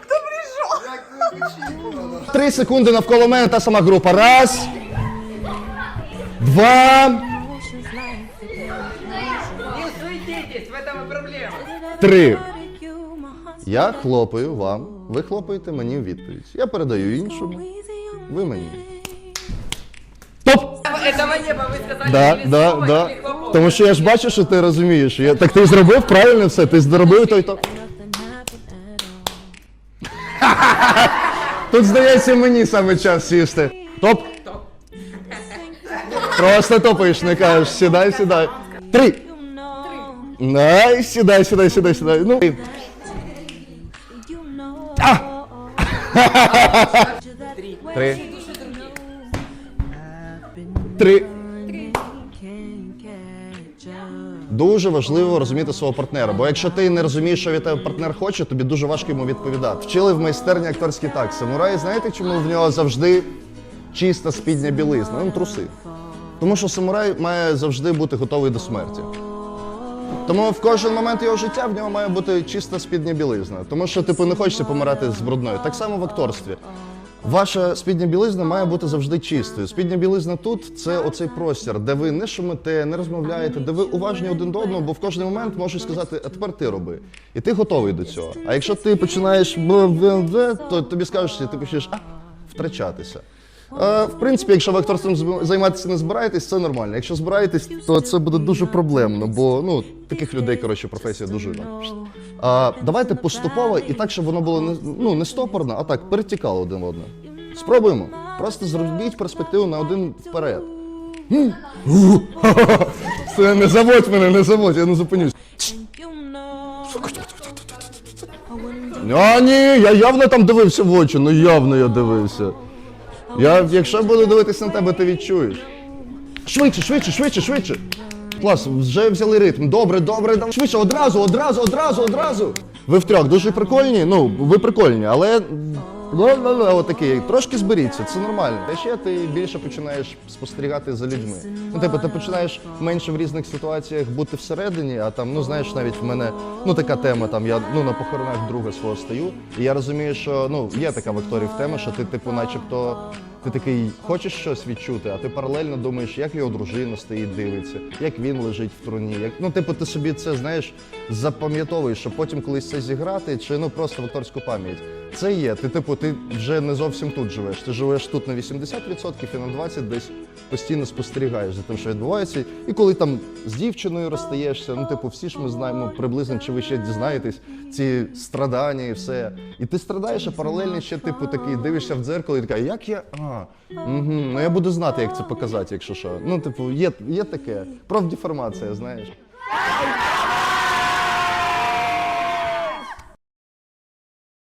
Хто прийшов? Як ти очікувала? Три секунди навколо мене та сама група. Раз. Два. Не суетитесь, в этом и проблема. Три. Я хлопаю вам. Ви хлопаєте мені в відповідь. Я передаю іншому. Ви мені. Стоп! Этого не было, вы сказали, Да, или да, слово, да. или хлопок. Тому що я ж бачу, що ти розумієш. Я... Так ти зробив правильно все, ти зробив той то. Тут здається мені саме час сісти. Топ. Просто топаєш, не кажеш. Сідай, сідай. Три. Най, сідай, сідай, сідай, сідай. Ну. і- А! Три. Три. Дуже важливо розуміти свого партнера, бо якщо ти не розумієш, що від тебе партнер хоче, тобі дуже важко йому відповідати. Вчили в майстерні акторський так. Самурай, знаєте, чому в нього завжди чиста спідня білизна? Він труси. Тому що самурай має завжди бути готовий до смерті. Тому в кожен момент його життя в нього має бути чиста спідня білизна. Тому що, типу, не хочеться помирати з брудною. Так само в акторстві. Ваша спідня білизна має бути завжди чистою. Спідня білизна тут це оцей простір, де ви не шумите, не розмовляєте, де ви уважні один до одного, бо в кожний момент можуть сказати, а тепер ти роби. І ти готовий до цього. А якщо ти починаєш то тобі що ти почнеш втрачатися. В принципі, якщо ви акторством займатися не збираєтесь, це нормально. Якщо збираєтесь, то це буде дуже проблемно, бо ну таких людей, коротше, професія дуже. А, давайте поступово і так, щоб воно було не ну не стопорно, а так перетікало один в одне. Спробуємо. Просто зробіть перспективу на один вперед. Все, не заводь мене, не заводь, я не зупинюсь. А, ні, я явно там дивився в очі, ну явно я дивився. Я, якщо буду дивитися на тебе, ти відчуєш. Швидше, швидше, швидше, швидше. Клас, вже взяли ритм. Добре, добре, давай. Швидше, одразу, одразу, одразу, одразу. Ви втрьох дуже прикольні. Ну, ви прикольні, але. Ла-ла-ла, Отакий, трошки зберіться, це нормально. Та ще ти більше починаєш спостерігати за людьми. Ну, типу, ти починаєш менше в різних ситуаціях бути всередині, а там, ну знаєш, навіть в мене ну така тема. Там я ну на похоронах друга свого стою, і я розумію, що ну є така в тема, що ти, типу, начебто, ти такий хочеш щось відчути, а ти паралельно думаєш, як його дружина стоїть, дивиться, як він лежить в труні. Як ну, типу, ти собі це знаєш, запам'ятовуєш, щоб потім колись це зіграти, чи ну просто в акторську пам'ять. Це є. Ти, типу, ти вже не зовсім тут живеш. Ти живеш тут на 80% і на 20% десь постійно спостерігаєш за тим, що відбувається. І коли там з дівчиною розстаєшся, ну, типу, всі ж ми знаємо приблизно, чи ви ще дізнаєтесь ці страдання і все. І ти страдаєш, а паралельно ще, типу, такий дивишся в дзеркало і така, як я. А, угу, ну я буду знати, як це показати, якщо що. Ну, типу, є, є таке. Профдеформація, знаєш.